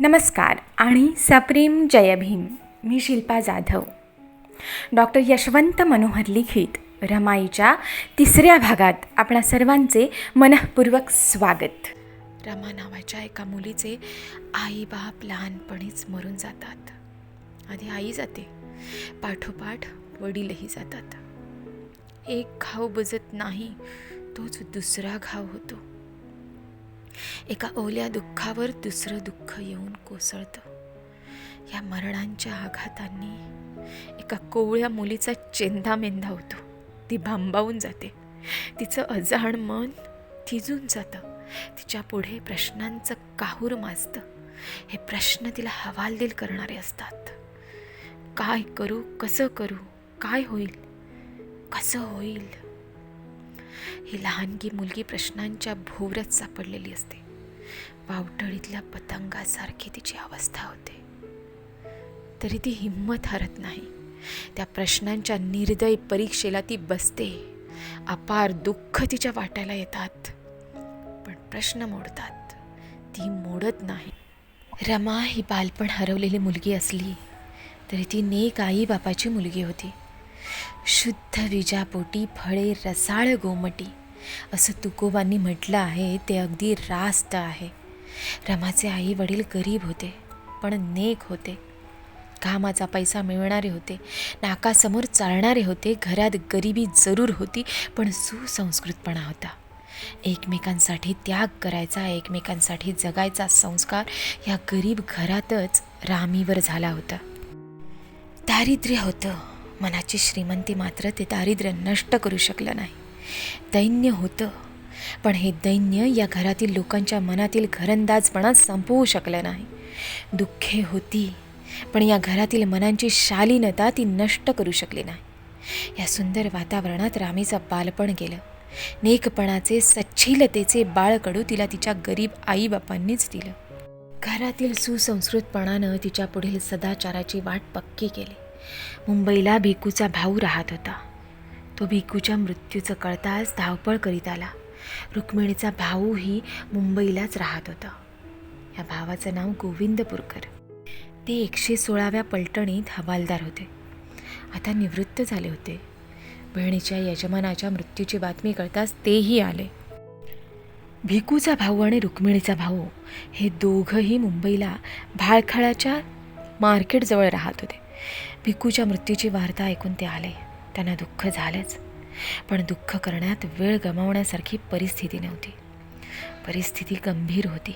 नमस्कार आणि सप्रेम जय भीम. मी शिल्पा जाधव. डॉक्टर यशवंत मनोहर लिखित रमाईच्या तिसऱ्या भागात आपणा सर्वांचे मनःपूर्वक स्वागत. रमा नावाच्या एका मुलीचे आई बाप लहानपणीच मरून जातात. आधी आई जाते पाठोपाठ वडीलही जातात. एक घाव बुजत नाही तोच दुसरा घाव होतो. एका ओल्या दुःखावर दुसरं दुःख येऊन कोसळतं. या मरणांच्या आघातांनी एका कोवळ्या मुलीचा चेंदामेंदा होतो. ती भांबावून जाते. तिचं अजाण मन थिजून जातं. तिच्या पुढे प्रश्नांचं काहूर माजतं. हे प्रश्न तिला हवालदिल करणारे असतात. काय करू? कसं करू? काय होईल? कसं होईल? ही लहानगी मुलगी प्रश्नांच्या भोवऱ्यात सापडलेली असते. पावटळीतल्या पतंगासारखी तिची अवस्था होते. तरी ती हिंमत हरत नाही. त्या प्रश्नांच्या निर्दय परीक्षेला ती बसते. अपार दुःख तिच्या वाट्याला येतात. पण प्रश्न मोडतात. ती मोडत नाही. रमा ही बालपण हरवलेली मुलगी असली तरी ती नेक आई बापाची मुलगी होती. शुद्ध विजापोटी फळे रसाळ गोमटी. असं तुकोबांनी म्हटलं आहे ते अगदी रास्त आहे. रमाचे आई वडील गरीब होते पण नेक होते. कामाचा पैसा मिळणारे होते नाकासमोर चालणारे होते घरात गरिबी जरूर होती पण सुसंस्कृतपणा होता. एकमेकांसाठी त्याग करायचा एकमेकांसाठी जगायचा संस्कार या गरीब घरातच रामीवर झाला होता. दारिद्र्य होतं. मनाची श्रीमंती मात्र ते दारिद्र्य नष्ट करू शकलं नाही. दैन्य होतं पण हे दैन्य या घरातील लोकांच्या मनातील घरंदाजपणा संपवू शकलं नाही. दुःखे होती पण या घरातील मनांची शालीनता ती नष्ट करू शकली नाही. या सुंदर वातावरणात रामीचं बालपण गेलं. नेकपणाचे सच्छीलतेचे बाळकडू तिला तिच्या गरीब आईबापांनीच दिलं. घरातील सुसंस्कृतपणानं तिच्या पुढील सदाचाराची वाट पक्की केली. मुंबईला भिकूचा भाऊ राहत होता. तो भिकूच्या मृत्यूचं कळताच धावपळ करीत आला. रुक्मिणीचा भाऊही मुंबईलाच राहत होता. या भावाचं नाव गोविंदपूरकर. ते एकशे सोळाव्या पलटणीत हवालदार होते. आता निवृत्त झाले होते. बहिणीच्या यजमानाच्या मृत्यूची बातमी कळताच तेही आले. भिकूचा भाऊ आणि रुक्मिणीचा भाऊ हे दोघंही मुंबईला भाळखळाच्या मार्केटजवळ राहत होते. भिकूच्या मृत्यूची वार्ता ऐकून ते आले. त्यांना दुःख झालंच. पण दुःख करण्यात वेळ गमावण्यासारखी परिस्थिती नव्हती. परिस्थिती गंभीर होती.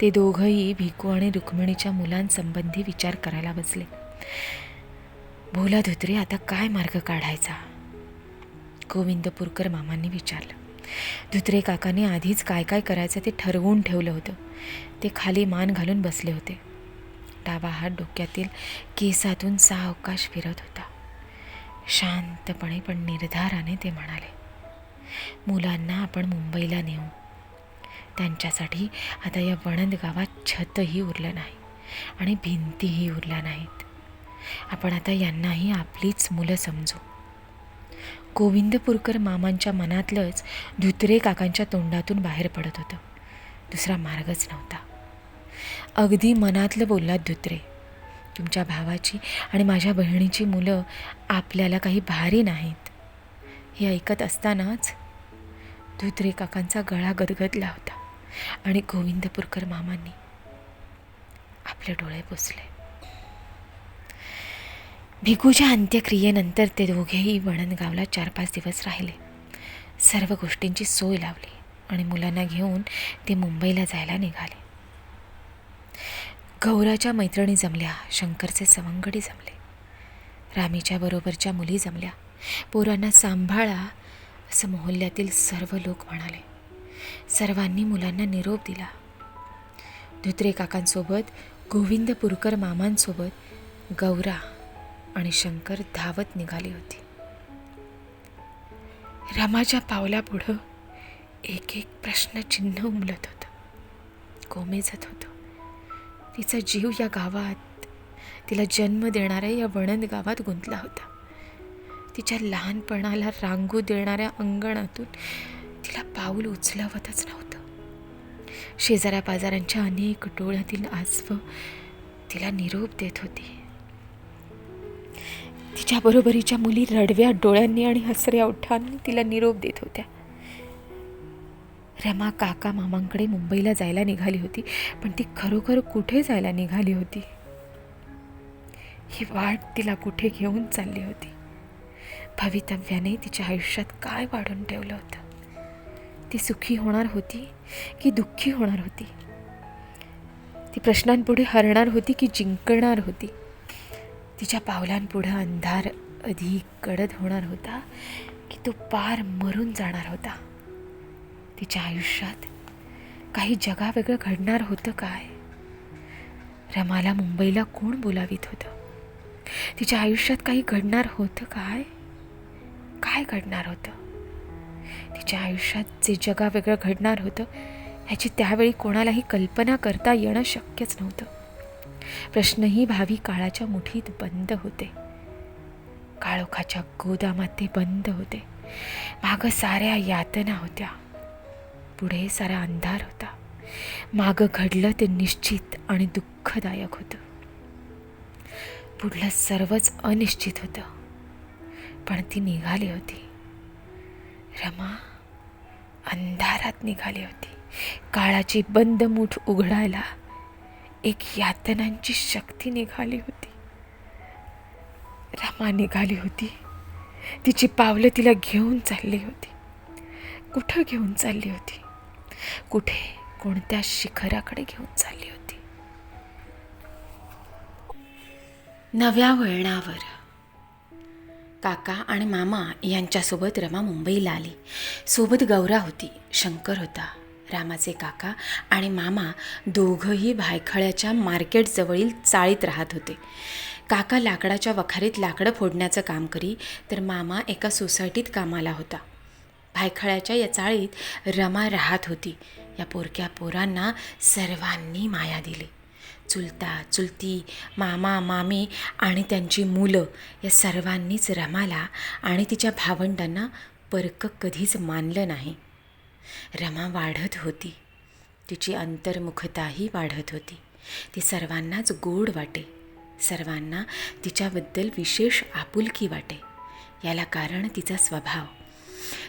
ते दोघंही भिकू आणि रुक्मिणीच्या मुलांसंबंधी विचार करायला बसले. भोला धुत्रे आता काय मार्ग काढायचा? गोविंदपूरकर मामांनी विचारलं. धुत्रे काकाने आधीच काय काय करायचं ते ठरवून ठेवलं होतं. ते खाली मान घालून बसले होते. डावा हात डोक्यातील केसातून सावकाश फिरत होता. शांतपणे पण निर्धाराने ते म्हणाले मुलांना आपण मुंबईला नेऊ. त्यांच्यासाठी आता या वणंद गावात छतही उरलं नाही आणि भिंतीही उरल्या नाहीत. आपण आता यांनाही आपलीच मुलं समजू. गोविंदपूरकर मामांच्या मनातलंच धुत्रे काकांच्या तोंडातून बाहेर पडत होतं. दुसरा मार्गच नव्हता. अगदी मनातलं बोललात धुत्रे तुमच्या भावाची आणि माझ्या बहिणीची मुलं आपल्याला काही भारी नाहीत. हे ऐकत असतानाच धुत्रे काकांचा गळा गदगदला होता आणि गोविंदपूरकर मामांनी आपले डोळे पुसले. भिकूच्या अंत्यक्रियेनंतर ते दोघेही वणनगावला चार पाच दिवस राहिले. सर्व गोष्टींची सोय लावली आणि मुलांना घेऊन ते मुंबईला जायला निघाले. गौराच्या मैत्रिणी जमल्या शंकरचे सवंगडी जमले रामीच्या बरोबरच्या मुली जमल्या पोरांना सांभाळा असं मोहल्ल्यातील सर्व लोक म्हणाले. सर्वांनी मुलांना निरोप दिला. धुत्रे काकांसोबत गोविंदपूरकर मामांसोबत गौरा आणि शंकर धावत निघाली होती. रमाच्या पावलापुढं एक एक प्रश्नचिन्ह उमलत होतं. कोमेजत होतं. तिचा जीव या गावात तिला जन्म देणाऱ्या या वणंद गावात गुंतला होता. तिच्या लहानपणाला रांगू देणाऱ्या अंगणातून तिला पाऊल उचलवतच नव्हतं. शेजाऱ्या पाजारांच्या अनेक डोळ्यातील आजव तिला निरोप देत होती. तिच्या बरोबरीच्या मुली रडव्या डोळ्यांनी आणि हसऱ्या ओठांनी तिला निरोप देत होत्या. रमा काका मामांकडे मुंबईला जायला निघाली होती पण ती खरोखर कुठे जायला निघाली होती? ही वाट तिला कुठे घेऊन चालली होती? भवितव्याने तिच्या आयुष्यात काय वाढून ठेवलं होतं? ती सुखी होणार होती की दुःखी होणार होती? ती प्रश्नांपुढे हरणार होती की जिंकणार होती? तिच्या पावलांपुढं अंधार अधिक गडद होणार होता की तो पार मरून जाणार होता? तिच्या आयुष्यात काही जगावेगळं घडणार होतं काय? रमाला मुंबईला कोण बोलावीत होतं? तिच्या आयुष्यात काही घडणार होतं काय? काय घडणार होतं? तिच्या आयुष्यात जे जगावेगळं घडणार होतं ह्याची त्यावेळी कोणालाही कल्पना करता येणं शक्यच नव्हतं. प्रश्नही भावी काळाच्या मुठीत बंद होते. काळोखाच्या गोदामात ते बंद होते. मागं साऱ्या यातना होत्या. पुढे सारा अंधार होता. मागं घडलं ते निश्चित आणि दुःखदायक होतं. पुढलं सर्वच अनिश्चित होतं. पण ती निघाली होती. रमा अंधारात निघाली होती. काळाची बंद मूठ उघडायला एक यातनांची शक्ती निघाली होती. रमा निघाली होती. तिची पावलं तिला घेऊन चालली होती. कुठं घेऊन चालली होती? कुठे कोणत्या शिखराकडे घेऊन चालली होती? नव्या वळणावर. काका आणि मामा यांच्यासोबत रमा मुंबईला आली. सोबत गौरा होती शंकर होता रामाचे काका आणि मामा दोघंही भायखळ्याच्या मार्केटजवळील चाळीत राहत होते. काका लाकडाच्या वखारीत लाकडं फोडण्याचं काम करी तर मामा एका सोसायटीत कामाला होता. भायखळ्याच्या या चाळीत रमा राहत होती. या पोरक्या पोरांना सर्वांनी माया दिली. चुलता चुलती मामा मामी आणि त्यांची मुलं या सर्वांनीच रमाला आणि तिच्या भावंडांना परक कधीच मानलं नाही. रमा वाढत होती. तिची अंतर्मुखताही वाढत होती. ती सर्वांनाच गोड वाटे. सर्वांना तिच्याबद्दल विशेष आपुलकी वाटे. याला कारण तिचा स्वभाव.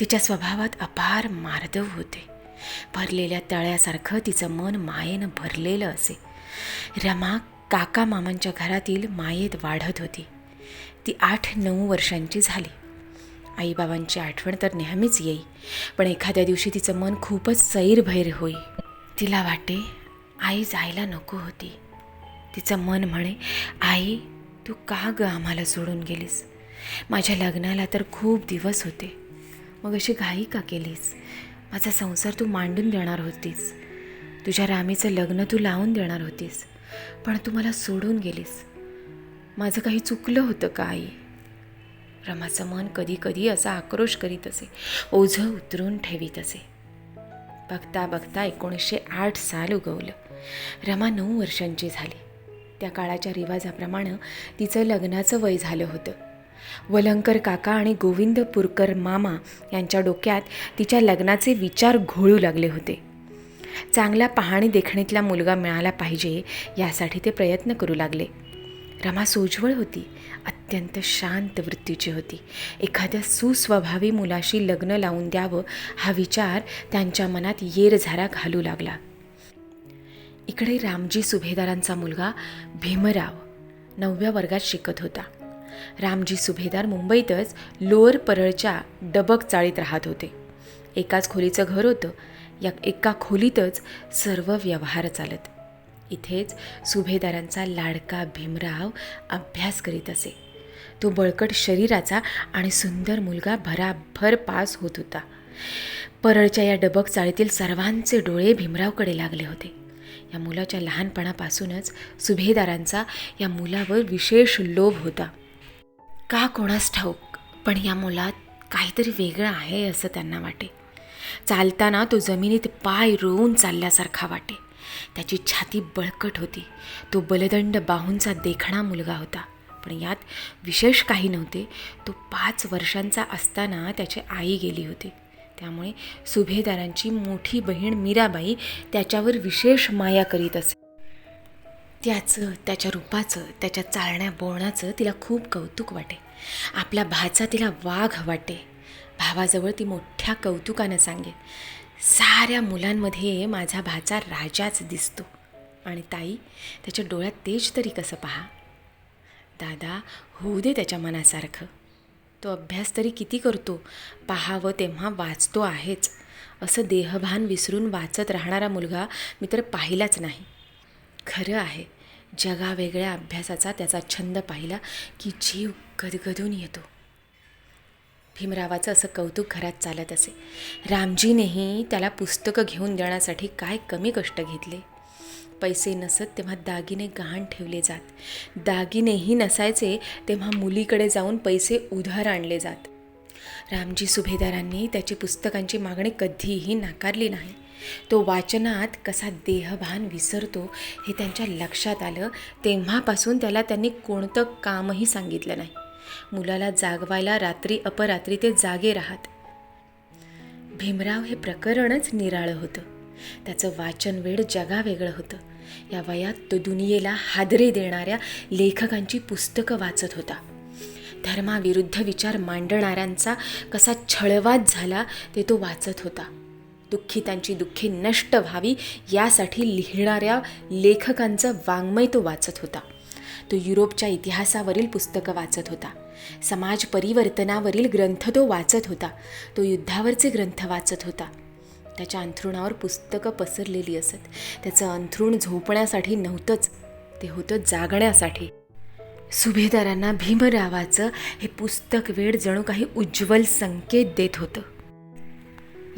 तिच्या स्वभावात अपार मार्दव होते. भरलेल्या तळ्यासारखं तिचं मन मायेनं भरलेलं असे. रमा काका मामांच्या घरातील मायेत वाढत होती. ती आठ नऊ वर्षांची झाली. आईबाबांची आठवण तर नेहमीच येई पण एखाद्या दिवशी तिचं मन खूपच सैरभैर होई. तिला वाटे आई जायला नको होती. तिचं मन म्हणे आई तू का ग आम्हाला सोडून गेलीस? माझ्या लग्नाला तर खूप दिवस होते. मग अशी घाई का केलीस? माझा संसार तू मांडून देणार होतीस. तुझ्या रामीचं लग्न तू लावून देणार होतीस. पण तू मला सोडून गेलीस. माझं काही चुकलं होतं का आई? रमाचं मन कधी कधी असा आक्रोश करीत असे ओझं उतरून ठेवीत असे. बघता बघता एकोणीसशे आठ साल उगवलं. रमा नऊ वर्षांची झाली. त्या काळाच्या रिवाजाप्रमाणे तिचं लग्नाचं वय झालं होतं. वलंकर काका आणि गोविंद पुरकर मामा यांच्या डोक्यात तिच्या लग्नाचे विचार घोळू लागले होते. चांगला पाहणी देखणीतला मुलगा मिळाला पाहिजे यासाठी ते प्रयत्न करू लागले. रमा सोज्वळ होती अत्यंत शांत वृत्तीची होती. एखाद्या सुस्वभावी मुलाशी लग्न लावून द्यावं हा विचार त्यांच्या मनात येरझारा घालू लागला. इकडे रामजी सुभेदारांचा मुलगा भीमराव नवव्या वर्गात शिकत होता. रामजी सुभेदार मुंबईतच लोअर परळच्या डबक चाळीत राहत होते. एकाच खोलीचं घर होतं. या एका खोलीतच सर्व व्यवहार चालत. इथेच सुभेदारांचा लाडका भीमराव अभ्यास करीत असे. तो बळकट शरीराचा आणि सुंदर मुलगा भराभर पास होत होता. परळच्या या डबक चाळीतील सर्वांचे डोळे भीमरावकडे लागले होते. या मुलाच्या लहानपणापासूनच सुभेदारांचा या मुलावर विशेष लोभ होता. का कोणास ठाऊक पण या मुलात काहीतरी वेगळं आहे असं त्यांना वाटे. चालताना तो जमिनीत पाय रोवून चालल्यासारखा वाटे. त्याची छाती बळकट होती. तो बलदंड बाहूंचा देखणा मुलगा होता. पण यात विशेष काही नव्हते. तो पाच वर्षांचा असताना त्याची आई गेली होती. त्यामुळे सुभेदारांची मोठी बहीण मीराबाई त्याच्यावर विशेष माया करीत असे. त्याचं त्याच्या रूपाचं त्याच्या चालण्या बोलण्याचं तिला खूप कौतुक वाटे. आपला भाचा तिला वाघ वाटे. भावाजवळ ती मोठ्या कौतुकानं सांगे साऱ्या मुलांमध्ये माझा भाचा राजाच दिसतो. आणि ताई त्याच्या डोळ्यात तेज तरी कसं पहा? दादा होऊ दे त्याच्या मनासारखं. तो अभ्यास तरी किती करतो? पाहावं तेव्हा वाचतो आहेच. असं देहभान विसरून वाचत राहणारा मुलगा मी तर पाहिलाच नाही. खरं आहे. जगावेगळ्या अभ्यासाचा त्याचा छंद पाहिला की जीव गदगदून येतो. भीमरावाचं असं कौतुक घरात चालत असे. रामजीनेही त्याला पुस्तकं घेऊन देण्यासाठी काय कमी कष्ट घेतले? पैसे नसत तेव्हा दागिने गहाण ठेवले जात. दागिनेही नसायचे तेव्हा मुलीकडे जाऊन पैसे उधार आणले जात. रामजी सुभेदारांनी त्याची पुस्तकांची मागणी कधीही नाकारली नाही. तो वाचनात कसा देहभान विसरतो हे त्यांच्या लक्षात आलं. तेव्हापासून त्याला त्यांनी कोणतं कामही सांगितलं नाही. मुलाला जागवायला रात्री अपरात्री ते जागे राहत. भीमराव हे प्रकरणच निराळं होतं. त्याचं वाचन वेळ जगावेगळं होतं. या वयात तो दुनियेला हादरे देणाऱ्या लेखकांची पुस्तकं वाचत होता. धर्माविरुद्ध विचार मांडणाऱ्यांचा कसा छळवाद झाला ते तो वाचत होता. दुःखितांची दुःखे नष्ट व्हावी यासाठी लिहिणाऱ्या लेखकांचं वाङ्मय तो वाचत होता. तो युरोपच्या इतिहासावरील पुस्तकं वाचत होता. समाज परिवर्तनावरील ग्रंथ तो वाचत होता. तो युद्धावरचे ग्रंथ वाचत होता. त्याच्या अंथरुणावर पुस्तकं पसरलेली असत. त्याचं अंथरुण झोपण्यासाठी नव्हतंच ते होतं जागण्यासाठी. सुभेदारांना भीमरावाचं हे पुस्तक वेळ जणू काही उज्ज्वल संकेत देत होतं.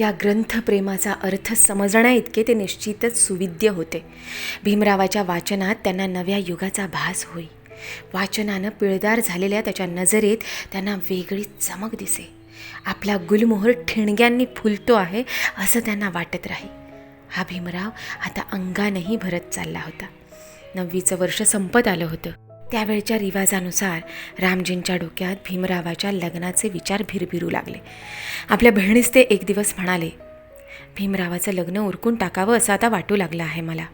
या ग्रंथप्रेमाचा अर्थ समजण्याइतके ते निश्चितच सुविद्य होते. भीमरावाच्या वाचनात त्यांना नव्या युगाचा भास होई. वाचनानं पिळदार झालेल्या त्याच्या नजरेत त्यांना वेगळी चमक दिसे. आपला गुलमोहर ठिणग्यांनी फुलतो आहे असं त्यांना वाटत राही. हा भीमराव आता अंगानंही भरत चालला होता. नववीचं वर्ष संपत आलं होतं. त्यावेळच्या रिवाजानुसार रामजींच्या डोक्यात भीमरावाच्या लग्नाचे विचार भिरभिरू लागले. आपल्या बहिणीस ते एक दिवस म्हणाले भीमरावाचं लग्न उरकून टाकावं असं आता वाटू लागलं आहे मला.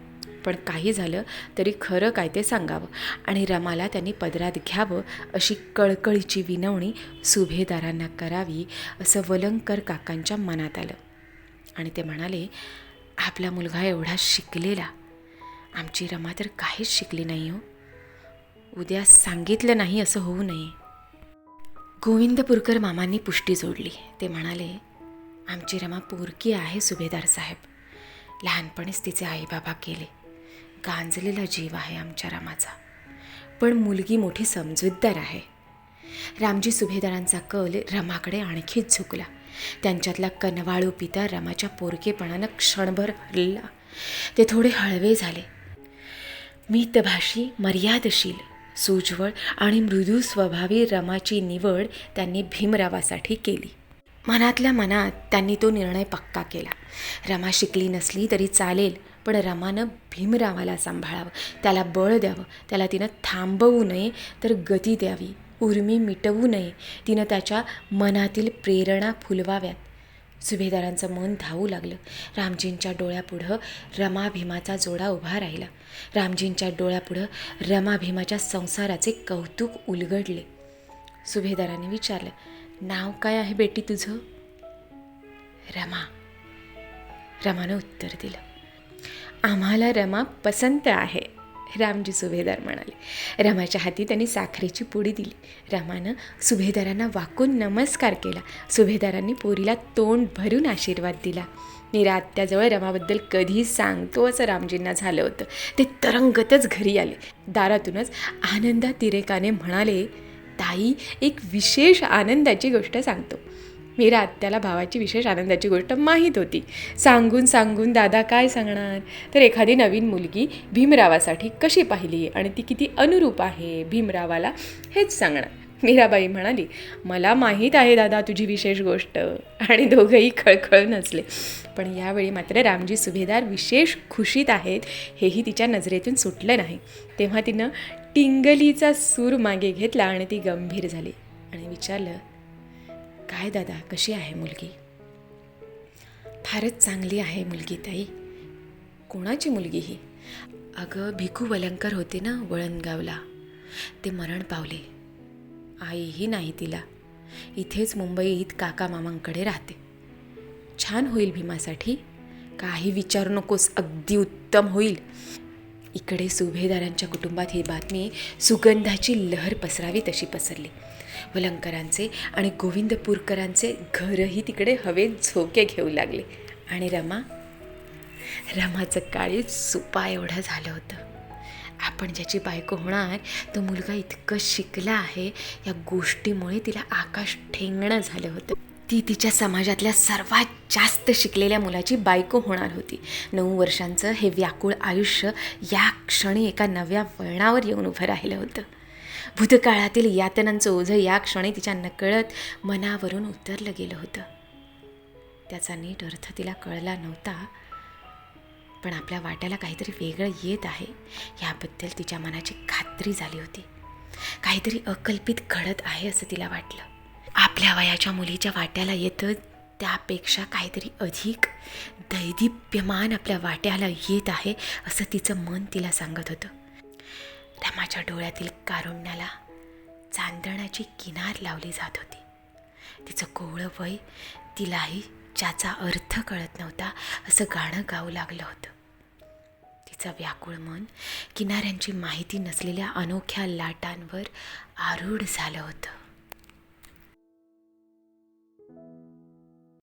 पण काही झालं तरी खरं काय ते सांगावं आणि रमाला त्यांनी पदरात घ्यावं अशी कळकळीची विनवणी सुभेदारांना करावी असं वलंकर काकांच्या मनात आलं. आणि ते म्हणाले आपला मुलगा एवढा शिकलेला. आमची रमा तर काहीच शिकली नाही हो. उद्या सांगितलं नाही असं होऊ नये. गोविंदपूरकर मामांनी पुष्टी जोडली. ते म्हणाले आमची रमा पोरकी आहे सुभेदार साहेब. लहानपणीच तिचे आईबाबा केले. गांजलेला जीव आहे आमच्या रमाचा. पण मुलगी मोठी समजूतदार आहे. रामजी सुभेदारांचा कल रमाकडे आणखीच झुकला. त्यांच्यातला कनवाळू पिता रमाच्या पोरकेपणानं क्षणभर हरला. ते थोडे हळवे झाले. मितभाषी मर्यादशील सुज्वळ आणि मृदू स्वभावी रमाची निवड त्यांनी भीमरावासाठी केली. मनातल्या मनात त्यांनी तो निर्णय पक्का केला. रमा शिकली नसली तरी चालेल पण रमानं भीमरावाला सांभाळावं त्याला बळ द्यावं त्याला तिनं थांबवू नये तर गती द्यावी उर्मी मिटवू नये तिनं त्याच्या मनातील प्रेरणा फुलवाव्यात. सुभेदारांचं मन धावू लागलं. रामजींच्या डोळ्यापुढं रमा भीमाचा जोडा उभा राहिला. रामजींच्या डोळ्यापुढं रमा भीमाच्या संसाराचे कौतुक उलगडले. सुभेदाराने विचारलं नाव काय आहे बेटी तुझं? रमा. रमानं उत्तर दिलं आम्हाला रमा पसंत आहे. रामजी सुभेदार म्हणाले. रमाच्या हाती त्यांनी साखरेची पुडी दिली. रमानं सुभेदारांना वाकून नमस्कार केला. सुभेदारांनी पोरीला तोंड भरून आशीर्वाद दिला. मीरा आत्याजवळ रमाबद्दल कधी सांगतो असं रामजींना झालं होतं. ते तरंगतच घरी आले. दारातूनच आनंदा तिरेकाने म्हणाले ताई एक विशेष आनंदाची गोष्ट सांगतो. मीरा आत्याला भावाची विशेष आनंदाची गोष्ट माहीत होती. सांगून सांगून दादा काय सांगणार? तर एखादी नवीन मुलगी भीमरावासाठी कशी पाहिली आणि ती किती अनुरूप आहे भीमरावाला हेच सांगणार. मीराबाई म्हणाली मला माहीत आहे दादा तुझी विशेष गोष्ट. आणि दोघंही खळखळ नसले. पण यावेळी मात्र रामजी सुभेदार विशेष खुशीत आहेत हेही तिच्या नजरेतून सुटलं नाही. तेव्हा तिनं टिंगलीचा सूर मागे घेतला आणि ती गंभीर झाली आणि विचारलं काय दादा कशी आहे मुलगी? फारच चांगली आहे मुलगी ताई. कोणाची मुलगी ही? अगं भिकू वलंकर होते ना वळणगावला. ते मरण पावले. आईही नाही तिला. इथेच मुंबईत काका मामांकडे राहते. छान होईल भीमासाठी. काही विचारू नकोस अगदी उत्तम होईल. इकडे सुभेदारांच्या कुटुंबात ही बातमी सुगंधाची लहर पसरावी तशी पसरली. वलंकरांचे आणि गोविंदपूरकरांचे घरही तिकडे हवेत झोके घेऊ लागले. आणि रमा रमाचं काळी सुपा एवढं झालं होतं. आपण ज्याची बायको होणार तो मुलगा इतकं शिकला आहे या गोष्टीमुळे तिला आकाश ठेंगणं झालं होतं. ती तिच्या समाजातल्या सर्वात जास्त शिकलेल्या मुलाची बायको होणार होती. नऊ वर्षांचं हे व्याकुळ आयुष्य या क्षणी एका नव्या वळणावर येऊन उभं राहिलं होतं. भूतकाळातील यातनांचं ओझं या क्षणी तिच्या नकळत मनावरून उतरलं गेलं होतं. त्याचा नीट अर्थ तिला कळला नव्हता पण आपल्या वाट्याला काहीतरी वेगळं येत आहे याबद्दल तिच्या मनाची खात्री झाली होती. काहीतरी अकल्पित घडत आहे असं तिला वाटलं. आपल्या वयाच्या मुलीच्या वाट्याला येतं त्यापेक्षा काहीतरी अधिक दैदिप्यमान आपल्या वाट्याला येत आहे असं तिचं मन तिला सांगत होतं. रमाच्या डोळ्यातील कारुण्याला चांदण्याची किनार लावली जात होती. तिचं कोवळं वय तिलाही ज्याचा अर्थ कळत नव्हता असं गाणं गाऊ लागलं होतं. तिचं व्याकुळ मन किनाऱ्यांची माहिती नसलेल्या अनोख्या लाटांवर आरूढ झालं होतं.